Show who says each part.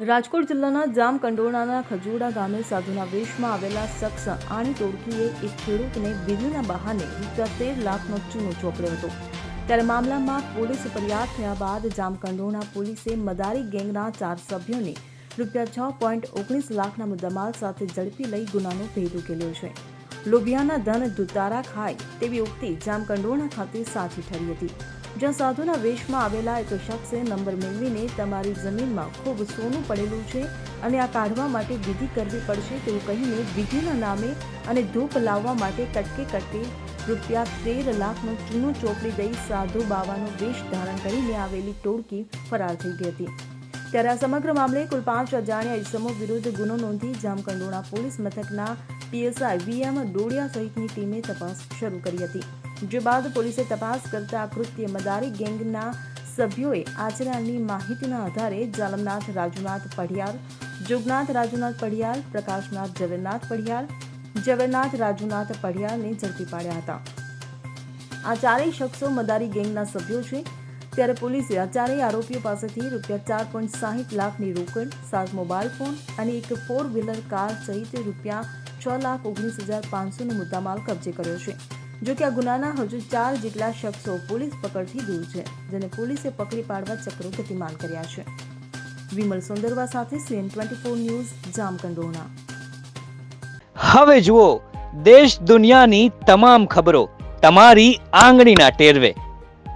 Speaker 1: રાજકોટ જિલ્લાના જામકંડોરણાના ખજુડા ગામે સાધુના વેશમાં આવેલા શખ્સ આણી ટોળકીએ એક ખેડૂતને વીજળીના બહાને રૂપિયા તેર લાખનો ચૂનો ચોપડ્યો હતો. ત્યારે મામલામાં પોલીસ ફરિયાદ થયા બાદ જામકંડોરણા પોલીસે મદારી ગેંગના ચાર સભ્યોને રૂપિયા છ પોઈન્ટ ઓગણીસ લાખના મુદ્દામાલ સાથે ઝડપી લઈ ગુનાનો ભેદ ઉકેલ્યો છે. લોભિયાના ધન દુતારા ખાય તેવી ઉક્તિ જામકંડોરણા ખાતે સાચી ઠરી હતી. જ્યાં સાધુના વેશમાં આવેલા એક શખ્સે નંબર મેળવીને તમારી જમીનમાં ખૂબ સોનું પડેલું છે અને આ કાઢવા માટે વિધિ કરવી પડશે તેવું કહીને વિધિના નામે અને ધૂપ લાવવા માટે કટકે કટકે રૂપિયા તેર લાખનું ચૂનો ચોપડી દઈ સાધુ બાવાનો વેશ ધારણ કરીને આવેલી ટોળકી ફરાર થઈ ગઈ હતી. ત્યારે આ સમગ્ર મામલે કુલ પાંચ અજાણ્યા ઇસમો વિરુદ્ધ ગુનો નોંધી જામકંડોળા પોલીસ મથકના પીએસઆઈ વીએમ ડોડિયા સહિતની ટીમે તપાસ શરૂ કરી હતી, જે બાદ પોલીસે તપાસ કરતા કૃત્ય મદારી ગેંગના સભ્યોએ આચરાની માહિતીના આધારે જાલમનાથ રાજુનાથ પઢિયાર, જોગનાથ રાજુનાથ પઢિયાર, પ્રકાશનાથ જવેરનાથ પઢિયાર જવેરનાથ રાજુનાથ પઢિયારને ઝડપી પાડ્યા હતા. આ ચારેય શખ્સો મદારી ગેંગના સભ્યો છે. ત્યારે પોલીસે આ ચારેય આરોપીઓ પાસેથી રૂપિયા ચાર પોઈન્ટ સાહીઠ લાખની રોકડ, સાત મોબાઈલ ફોન અને એક ફોર વ્હીલર કાર સહિત રૂપિયા છ લાખ ઓગણીસ હજાર પાંચસોનો મુદ્દામાલ કબજે કર્યો છે. જો કે આ ગુનાના હજુ ચાર જેટલા શખ્સો પોલીસ પકડથી દૂર છે, જેને પોલીસે પકડી પાડવા ચક્રો ગતિમાન કર્યા છે. વિમલ સુંદરવા સાથે CN twenty four news Jamkandorna
Speaker 2: હવે જુઓ, દેશ દુનિયાની તમામ ખબરો તમારી આંગળીના ટેરવે.